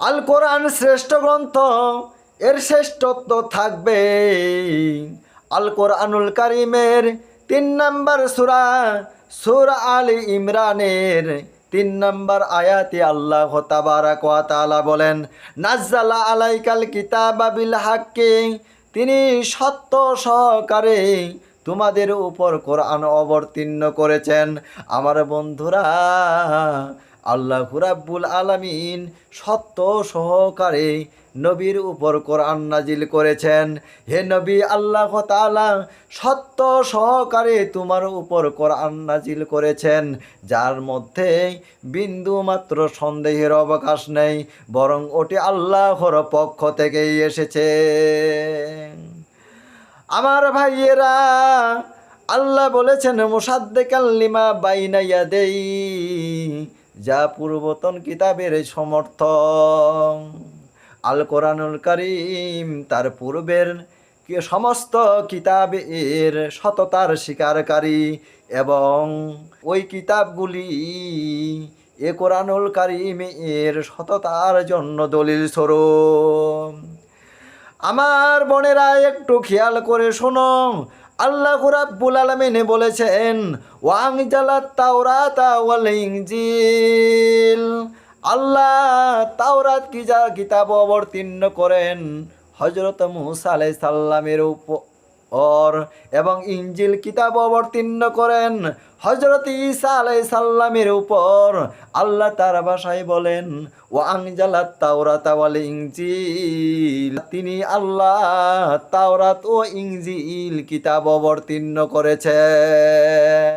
আল কোরআন শ্রেষ্ঠ গ্রন্থ, এর শ্রেষ্ঠত্ব থাকবে। আল কোরআনুল কারিমের তিন নম্বর সুরা সুরা আলী ইমরানের তিন নম্বর আয়াতে আল্লাহ তাবারাক ওয়া বলেন, নাজ্জালা আলাইকাল কিতাবা বিল হাক্কি তিনি সত্য সহকারে তোমাদের উপর কোরআন অবতীর্ণ করেছেন। আমার বন্ধুরা আল্লাহ রাব্বুল আলামিন সত্য সহকারে নবীর উপর কোরআন নাজিল করেছেন। হে নবী আল্লাহ তাআলা সত্য সহকারে তোমার উপর কোরআন নাজিল করেছেন। যার মধ্যে বিন্দু মাত্র সন্দেহের অবকাশ নেই, বরং ওটি আল্লাহর পক্ষ থেকেই এসেছে। আমার ভাইয়েরা, আল্লাহ বলেছেন, মোসাদ্দেকাল লিমা বাইনাইয়া দেই যা পূর্বতন কিতাবের সমর্থন। আল কোরআনুল করিম তার পূর্বের সমস্ত কিতাব এর সততার স্বীকারকারী এবং ওই কিতাবগুলি এ কোরআনুল কারিম এর সততার জন্য দলিল স্বরূপ। আমার বোনেরা, একটু খেয়াল করে শোনো আল্লাহ রাব্বুল আলমিনে বলেছেন ওয়াং জালাত তাওরাতা ওয়াল আল্লাহ তাওরাত কি যা কিতাব অবতীর্ণ করেন? হজরত মুসা আলাইহিস সালামের উপর এবং ইঞ্জিল কিতাব অবতীর্ণ করেন হজরত ইসা আলাই সাল্লামের উপর। আল্লাহ তার ভাষায় বলেন ও আংজালাত তাওরাত ওয়াল তিনি আল্লাহ তাওরাত ও ইনজিল কিতাব অবতীর্ণ করেছে